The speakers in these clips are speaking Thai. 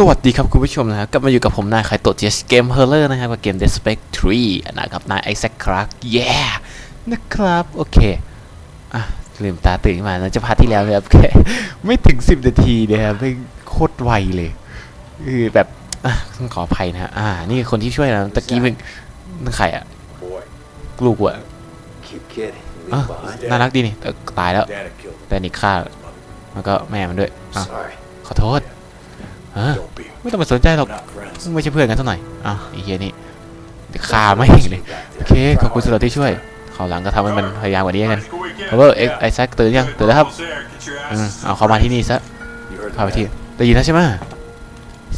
สวัสดีครับคุณผู้ชมนะครับกลับมาอยู่กับผมนายไคโตะเจสเกมเฮอร์เลอร์นะครับกับเกม Despect 3นะครับนายไอแซคคราร์กเย้นะครับ โอเค อะ ลืมตาตื่นขึ้นมานะจะพาร์ทที่แล้วนะครับแค่ไม่ถึง 10 นาทีนะครับไม่โคตรไวเลยคือแบบอะต้องขออภัยนะฮะอ่า นี่คือคนที่ช่วยเราตะกี้มึงนั่นใครอะ Boy, ลูกกูอะ cute kid. You อะ leave behind. น่ารักดีนี่แต่ตายแล้ว Dad had killed แต่นี่ฆ่าแล้วก็แม่มันด้วย him. อะ Sorry. ขอโทษ ฮะ Don't be. ไม่ต้องมาสนใจหรอก We're not friends. มึงไม่ใช่เพื่อนกันเท่าไหร่อ้าวไอ้เฮียนี่เดี๋ยวฆ่าไม่งเลยโอเคขอบคุณสำหรับที่ช่วยคราวหลังก็ทำให้มันพยายามกว่านี้กันเพราะว่าเอ็กไอแซคตื่นยังตื่นแล้วครับอืมเอาเข้ามาที่นี่ซะ You heard พาไป the ที่ man. ได้ยินแล้วใช่ไหม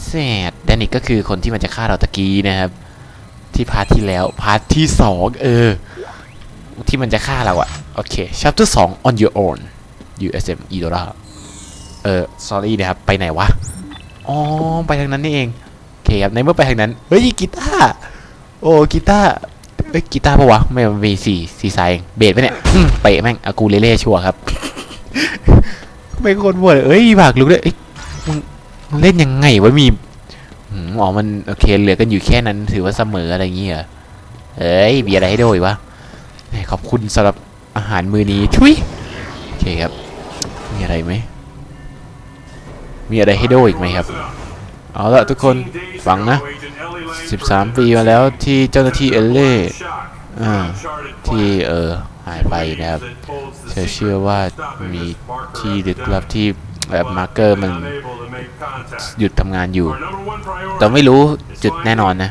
แซดแดนิกก็คือคนที่มันจะฆ่าเราตะกี้นะครับ ที่พาร์ทที่แล้วพาร์ทที่สองเออ ที่มันจะฆ่าเราอะโอเค chapter 2 on your own USM Idora เออ sorry นะครับ ไปไหนวะ อ๋อไปทางนั้นนี่เองโอเคครับในเมื่อไปทางนั้นเฮ้ยกีตาร์โอ้กีตาร์เอ้ยกีตาร์ปะวะไม่มีสี่สี่สายเองเบสไปเนี่ยเปะแม่งอากูเลเล่ชัวร์ครับไม่คนบ่นเอ้ยบากลุกเอ้ยมึงเล่นยังไงวะมีอ๋อมันโอเคเหลือกันอยู่แค่นั้นถือว่าเสมออะไรอย่างเงี้ยเอ้ยมีอะไรให้ด้วยวะขอบคุณสำหรับอาหารมื้อนี้ชุยโอเคครับมีอะไรไหม มีอะไรให้ด้วยอีกไหมครับ เอาละทุกคนฟังนะ 13 ปีมาแล้วที่เจ้าหน้าที่เอลเล่ที่เออหายไปนะครับเชื่อเชื่อว่ามีที่ลึกลับที่แบบมาร์เกอร์มันหยุดทำงานอยู่ แต่ไม่รู้จุดแน่นอนนะ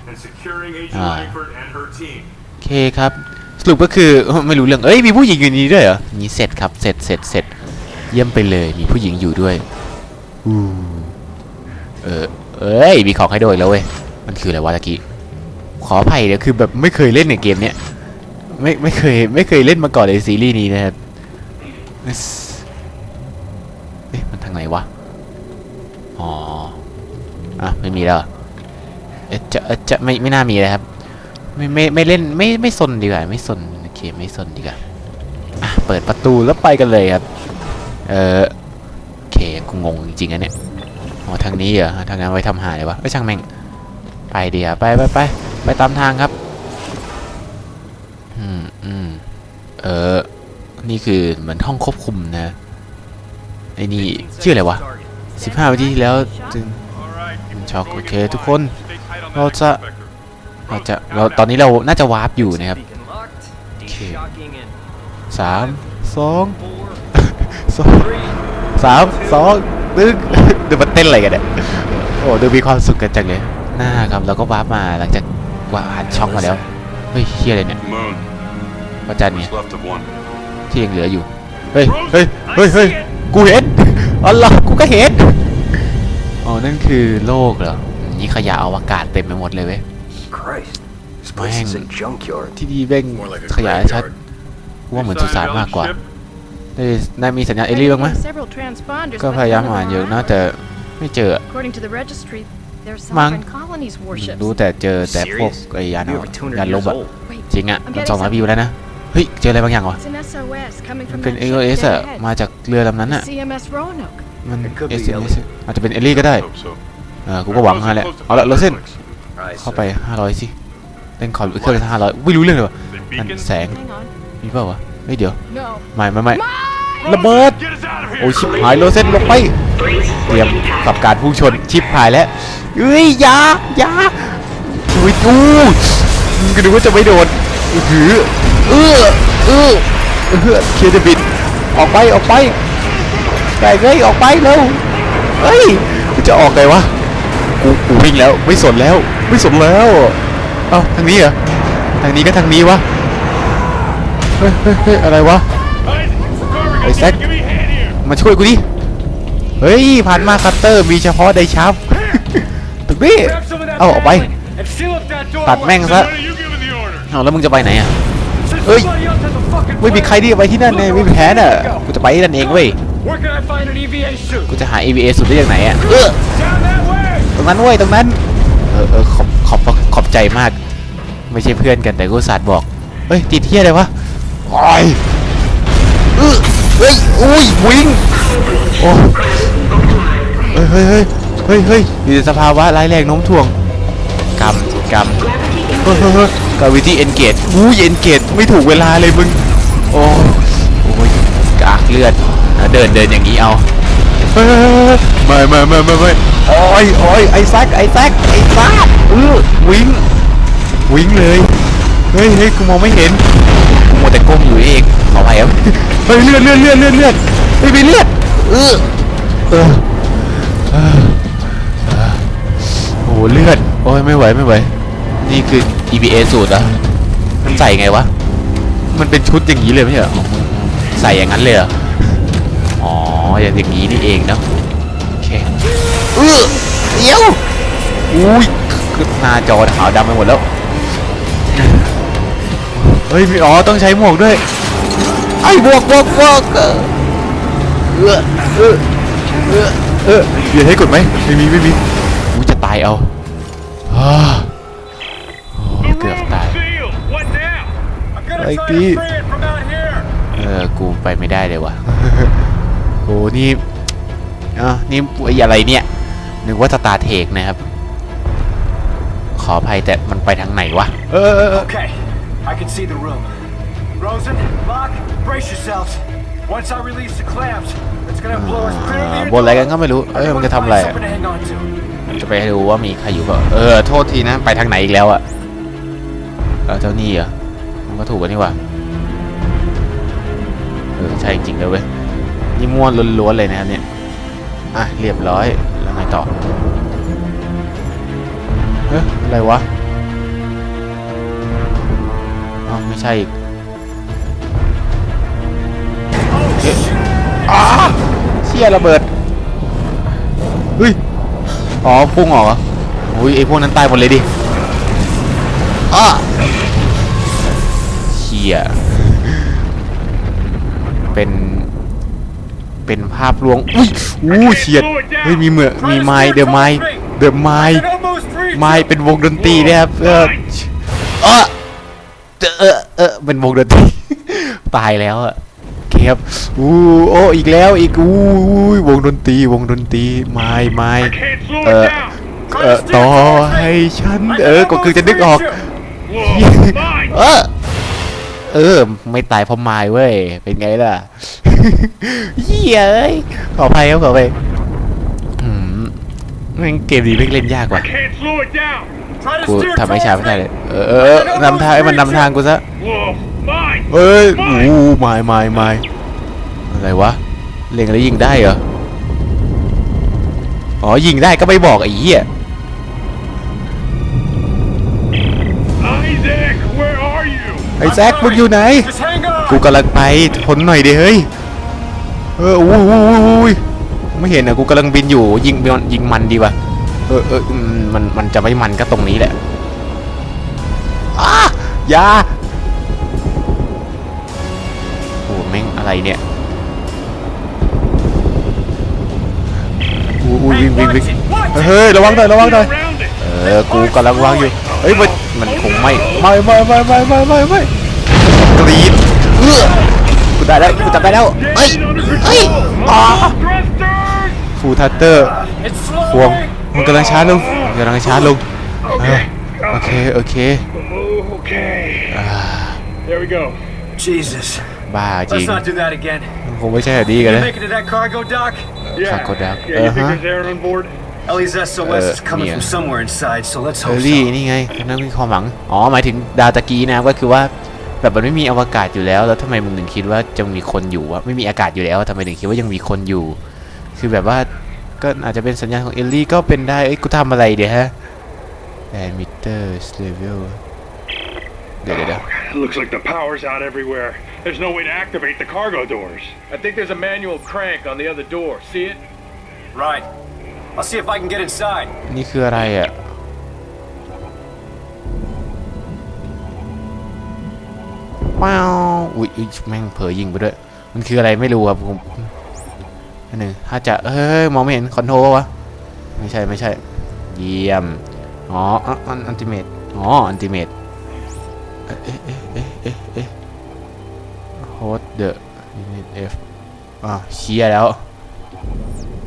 อ่าโอเคครับ สรุปก็คือไม่รู้เรื่อง เอ้ยมีผู้หญิงอยู่นี่ด้วยเหรอนี่เสร็จครับ เสร็จเสร็จเสร็จเยี่ยมไปเลยมีผู้หญิงอยู่ด้วย เออ เอ้ย มีของให้โดยแล้วเว้ย มันคืออะไรวะตะกี้ ขออภัยเดี๋ยวคือแบบไม่เคยเล่นในเกมเนี้ย ไม่ไม่เคยไม่เคยเล่นมาก่อนในซีรีส์นี้นะครับ เอ๊ะมันทางไหนวะ อ๋อ อะไม่มีแล้วเอ๊ะจะเอจะไม่ไม่น่ามีเลยครับ ไม่ไม่ไม่เล่นไม่ไม่สนดีกว่าไม่สนโอเคไม่สนดีกว่า อะเปิดประตูแล้วไปกันเลยครับ เออ งงจริงๆอันเนี่ยอ๋อทางนี้เหรอทางนั้นไว้ทำหาเลยวะไม่ช่างแม่งไปเดีอะไปไปไปไปตามทางครับอืมอืมเออนี่คือเหมือนห้องควบคุมนะไอ้นี่ชื่ออะไรวะสิบห้าวิธีที่แล้วจึงช็อกโอเคทุกคนเราจะเราจะเราตอนนี้เราน่าจะวาร์ปอยู่นะครับ Okay. สามสองสอง สามสองหนึ่งดูมันเต้นอะไรกันเนี่ยโอ้ดูมีความสุขกันจังเลยหน้าครับเราก็วาร์ปมาหลังจากวาร์ปช็อกมาแล้วเฮ้ยเฮียอะไรเนี่ย Moon. พระจันทร์เนี่ย What's left of one. ที่ยังเหลืออยู่เฮ้ยเฮ้ยเฮ้ยเฮ้ยกูเห็นอ๋อเหรอกูก็เห็นอ๋อนั่นคือโลกเหรอนี่ขยะอวกาศเต็มไปหมดเลยเว้ย Christ. This place is a junkyard. ที่นี่แม่ง More like a ขยะชัด graveyard. กูว่าเหมือนสุสานมากกว่า ได้นายมีสัญญาณเอลี่บ้างไหมก็พยายามหาอยู่นะแต่ไม่เจอ According to the registry, there's Mang. sovereign colonies warships. รู้แต่เจอแต่พวก Serious? ไอ้ยาน You're เอา over ยาน200ลบ years อะ old. จริงอะมันสองร้อยปีแล้วนะเฮ้ยเจออะไรบางอย่างวะ It's an SOS coming มัน from เป็น that เอ ship เอส dead อะ ahead. มาจากเรือลำนั้นอะ CMS Roanoke. มัน It could เอ be สเอ Ellie. สอาจจะเป็นเอลลี่ก็ได้ Hope so. เออกูก็หวังฮะแหละเอาละเราเส้น Right, เข้า sir. ไป 500 สิเล่นคอมเครื่องห้าร้อยไม่รู้เรื่องเลยวะ They มัน beacon? แสง Hang on. มีเปล่าวะ เฮ้ยเดี๋ยว No. ไม่ไม่ไม่ระเบิด Get us out of here! โอ้ยชิบหายโลเส้นลงไป เตรียมกับการพุ่งชนชิบหายแล้วเอ้ยอยาอยาอุ้ยอู้ก็ดูว่าจะไม่โดนอื้อหือเออเออเออเคลียร์จะบิดออกไปออกไปแต่เฮ้ยออกไปเร็วเฮ้ยมันจะออกไงวะกูกูวิ่งแล้วไม่สนแล้วไม่สนแล้วเอ้าทางนี้เหรอทางนี้ก็ทางนี้วะ เฮ้ยเฮ้ยเฮ้ยอะไรวะ Hey, Zach. give me a hand here! มาช่วยกูดิ เฮ้ย ผ่านมาคัตเตอร์มีเฉพาะไดชับ ตึกนี้ เอาออกไป ตัดแม่งซะเอาแล้วมึงจะไปไหนอะ Since Ơi. somebody else has a fucking ไม่มีใครที่จะไปที่นั่นเลยไม่มีแผนอะ กูจะไปที่นั่นเองเว้ย กูจะหา EVA สุดได้จากไหนอะ เออ ตรงนั้นเว้ยตรงนั้น เออเออขอบขอบขอบใจมาก ไม่ใช่เพื่อนกันแต่กูสาดบอก เฮ้ยติดเที่ยอะไรวะ โอ้ยเออเฮ้ยอุ้ยวิ่งโอ้เฮ้ยเฮ้ยเฮ้ยเฮ้ยเฮ้ยอยู่ในสภาวะร้ายแรงโน้มถ่วงกำกำเฮ้ยเฮ้ยเฮ้ยกาวิตี้เอนเกตอู้ยเอนเกตไม่ถูกเวลาเลยมึงโอ้โอ้ยกากเลือดเดินเดินอย่างนี้เอาไม่ไม่ไม่ไม่ไม่โอ้ยโอ้ยไอ้แซกไอ้แซกไอ้ซาดเออวิ่งวิ่งเลยเฮ้ยเฮ้ยกูมองไม่เห็น มัวแต่ก้มอยู่เองขออภัยครับเฮ้ยเลือดเลือดเลือดเลือดเลือดเฮ้ยมีเลือดเออเออเออเออโอ้โหเลือดโอ้ยไม่ไหวไม่ไหวนี่คือ EVA สูตรเหรอมันใส่ไงวะมันเป็นชุดอย่างนี้เลยไม่ใช่เหรออ๋อมึงใส่อย่างนั้นเลยเหรออ๋ออย่างอย่างนี้นี่เองเนาะโอเคเออเดี๋ยวอุ้ยคือหน้าจอขาวดำไปหมดแล้ว เฮ้ยมีอ๋อต้องใช้หมวกด้วยไอ้บวกบวกบวกเออเออเออเออเดี๋ยวให้กดไหมไม่มีไม่มีกูจะตายเอาอ้าเกือบตาย sealed. What now? I'm gonna Like try the- to free it from out here. เออกูไปไม่ได้เลยวะโอ้นี่อะนี่อะไรเนี่ยนึกว่าสตาร์เทคนะครับ ขออภัยแต่มันไปทางไหนวะเออ เออเออ Okay, I can see the room. Rosen, Locke, brace yourselves. Once I release the clamps, it's gonna blow us clear of อ่า the บนอะไรกันก็ไม่รู้ เออมันจะทำอะไร Something to hang on to. จะไปดูว่ามีใครอยู่เปล่าเออ โทษทีนะ ไปทางไหนอีกแล้วอะเออเจ้านี่เหรอมันก็ถูกกันนี่หว่า เออ ใช่จริงๆเลยเว้ย นี่ม้วนล้วนๆเลยนะครับเนี่ย อะ เรียบร้อย แล้วไงต่อเอ๊ะอะไรวะ อ๋อไม่ใช่อีกเอ๊ะอ้าเชี่ยระเบิดเฮ้ยอ๋อพุ่งออกเหรออุ้ยไอพวกนั้นตายหมดเลยดิอ้าเชี่ยเป็นเป็นภาพลวง อุ้ยอู้เฉียดเฮ้ย มีเหมือมีไม้เดอะไม้เดอะไม้ I can almost reach ไม้ it. เป็นวงดนตรีเนี่ยครับเออ เออเออเออเป็นวงดนตรีตายแล้วอะโอเคครับอู้โอ้อีกแล้วอีกอู้อุ้ยวงดนตรีวงดนตรีไม้ไม้ I can't slow Uh, it down. เออต่อให้ฉันเออก็คือจะนึกออก Whoa, mine. เออเออ ไม่ตายเพราะไม้เว้ย เป็นไงล่ะเหี้ยเอ้ยขออภัยครับขออภัยอืมแม่งเกมนี้แม่งเล่นยากว่ะ Can't slow it down. Try to กู steer ทำให้ช้า towards ไม่ได้ me. เลยเออเออเออ นำทางให้มันนำทางกูซะ Whoa, mine. เอ้ยอู้ไม้ไม้ไม้อะไรวะ เล็งแล้วยิงได้เหรอ อ๋อ ยิงได้ก็ไม่บอกไอ้เหี้ย Isaac, where are you? ไอ้แซคมึงอยู่ไหน Just hang on. กูกำลังไปทนหน่อยดิเฮ้ย เอออู้อู้อู้อู้ไม่เห็นอะกูกำลังบินอยู่ ยิงมันยิงมันดีวะ เออเอออืมมันมันจะไม่มันก็ตรงนี้แหละอ้าอย่าโอ้แม่งอะไรเนี่ยอู้อู้ Hey, วิ่งวิ่ง watch วิ่ง it, watch it. เฮ้ยระวังหน่อยระวังหน่อย Around it. เออกูกำลังวางอยู่เฮ้ยมันมันคงไม่ไม่ไม่ไม่ไม่ไม่ไม่ไม่กรีดเออกูได้แล้วกูจับได้แล้วเฮ้ยเฮ้ยอ๋อ Thrusters. ฟูทัตเตอร์ It's พวง slowing. มันกำลังช้าลงมันกำลังช้าลงเออโอเคโอเค Okay. อ่า There we go. Jesus. บ้าจริ Let's ง not do that again. คงไม่ใช่แบบนี้กัน You นะ make it to that cargo dock? Yeah. Taco Duck. Yeah, you think Uh-huh. there's air on board? Ellie's SOS Uh, is coming yeah. from somewhere inside, so let's เอ hope อรี่ so. นี่ไงนั่นมีความหวัง อ๋อ หมายถึงดาวตะกี้นะครับก็คือว่าแบบมันไม่มีอวกาศอยู่แล้ว แล้วทำไมมึงถึงคิดว่าจะมีคนอยู่วะ ไม่มีอากาศอยู่แล้วทำไมถึงคิดว่ายังมีคนอยู่ คือแบบว่า ก็อาจจะเป็นสัญญาณของเอลลี่ก็เป็นได้เอ้ยกูทำอะไรเดี๋ยวฮะ emitter level เดี๋ยวเดี๋ยวเดี๋ยว It looks like the power's out everywhere. There's no way to activate the cargo doors. I think there's a manual crank on the other door. See it? Right. I'll see if I can get inside. นี่คืออะไรอะว้าว อุ้ยอุ๊ยแม่งเผลอยิงไปด้วย มันคืออะไรไม่รู้ครับผมอัน หนึ่งถ้าจะเฮ้ยมองไม่เห็นคอนโทรลวะไม่ใช่ไม่ใช่ เยี่ยม อ๋ออันอันอันติเมตอ๋ออันติเมตเอ๊ะเอ๊ะเอ๊ะเอ๊ะเอ๊ะเอ๊ะโฮสเดอะยูนิตเอฟอะเชียร์แล้ว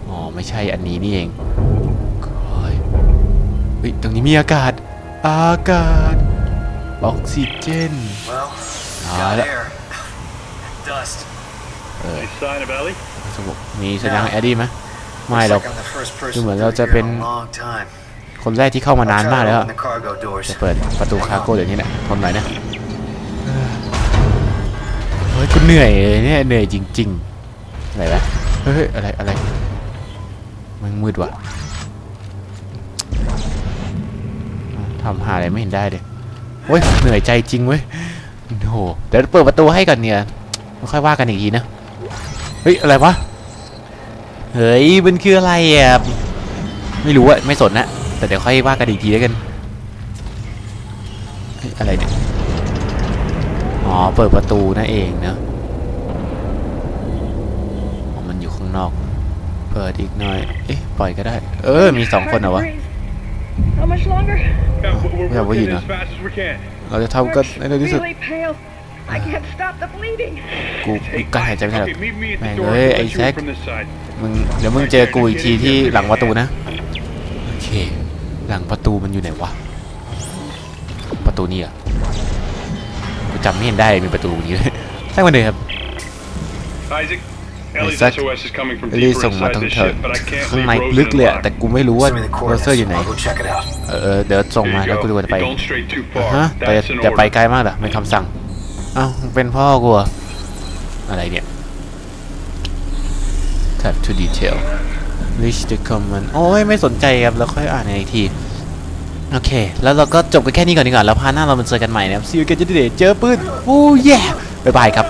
อ๋อ ไม่ใช่อันนี้นี่เองเฮ้ยตรงนี้มีอากาศ อากาศ ออกซิเจน Well, Ah, got that- air. Dust. Any sign of Ellie? มีสัญญาณแอดดี้ไหมไม่ Looks หรอก like I'm the first person ดูเหมือน through เราจะ here เป็น in a long time. คนแรกที่เข้ามานาน I'll มาก try แล้ว to อะ open the cargo doors. จะเปิดประตูคาร์โก้เดี๋ยวนี้แหละทนหน่อยนะเออเฮ้ยกูเหนื่อยเลยเนี่ยเหนื่อยจริง ๆ อะไรวะเฮ้ยอะไรอะไรมันมืดว่ะทำหาอะไรไม่เห็นได้เลยโอ้ยเหนื่อยใจจริงเว้ยโอ้โหเดี๋ยวเปิดประตูให้ก่อนเนี่ยแล้วค่อยว่ากันอีกทีนะ เฮ้ย อะไรวะ เฮ้ยมันคืออะไรอะ ไม่รู้อะไม่สนนะ แต่เดี๋ยวค่อยว่ากันอีกทีแล้วกันเฮ้ยอะไรเนี่ย อ๋อ เปิดประตูนั่นเองเนอะอ๋อมันอยู่ข้างนอก เปิดอีกหน่อย เอ๊ะ ปล่อยก็ได้ เออ มีสองคนเหรอวะ How much longer? Yeah, we're, we're Yeah, what working you as fast as we can. เราจะทำกันในเร็วที่สุด Really pale. I can't stop the bleeding. กูกูกล้าหายใจไม่ทันหรอก Okay, meet me at แม่ง the door. เอ้ย I'll ไอ้ let you แซ in ค from this side. มึงเดี๋ยวมึงเจอกูอีกทีที่หลังประตูนะ โอเค หลังประตูมันอยู่ไหนวะ ประตูนี่เหรอะกูจำไม่เห็นได้มีประตูนี้เลยใช่มันเลยครับ Isaac, Ellie's Isaac. SOS is coming from รี deeper ส่งมา inside ตรง the แถว ship, but I can't ข้าง leave ใน Rosen ลึกเลยอะ alive. แต่กูไม่รู้ว่า Send me the โรเซอร์อยู่ coordinates. ไหน I'll go check it out. เออเออเดี๋ยวส่ง Here มา you แล้วกู go. ดูว่าจะไป You don't stray too อะ far. ฮะแต่ That's an อย่าไป order. ไกลมากเหรอเป็นคำสั่ง อ้าวเป็นพ่อกูอะอะไรเนี่ย tap to detail reach the common โอ้ยไม่สนใจครับ แล้วค่อยอ่านในอีกที โอเค แล้วเราก็จบกันแค่นี้ก่อนดีกว่า แล้วพาร์ทหน้าเรามาเจอกันใหม่นะครับ see you again today เจอปืนโอ้ย่บ๊ายบายครับ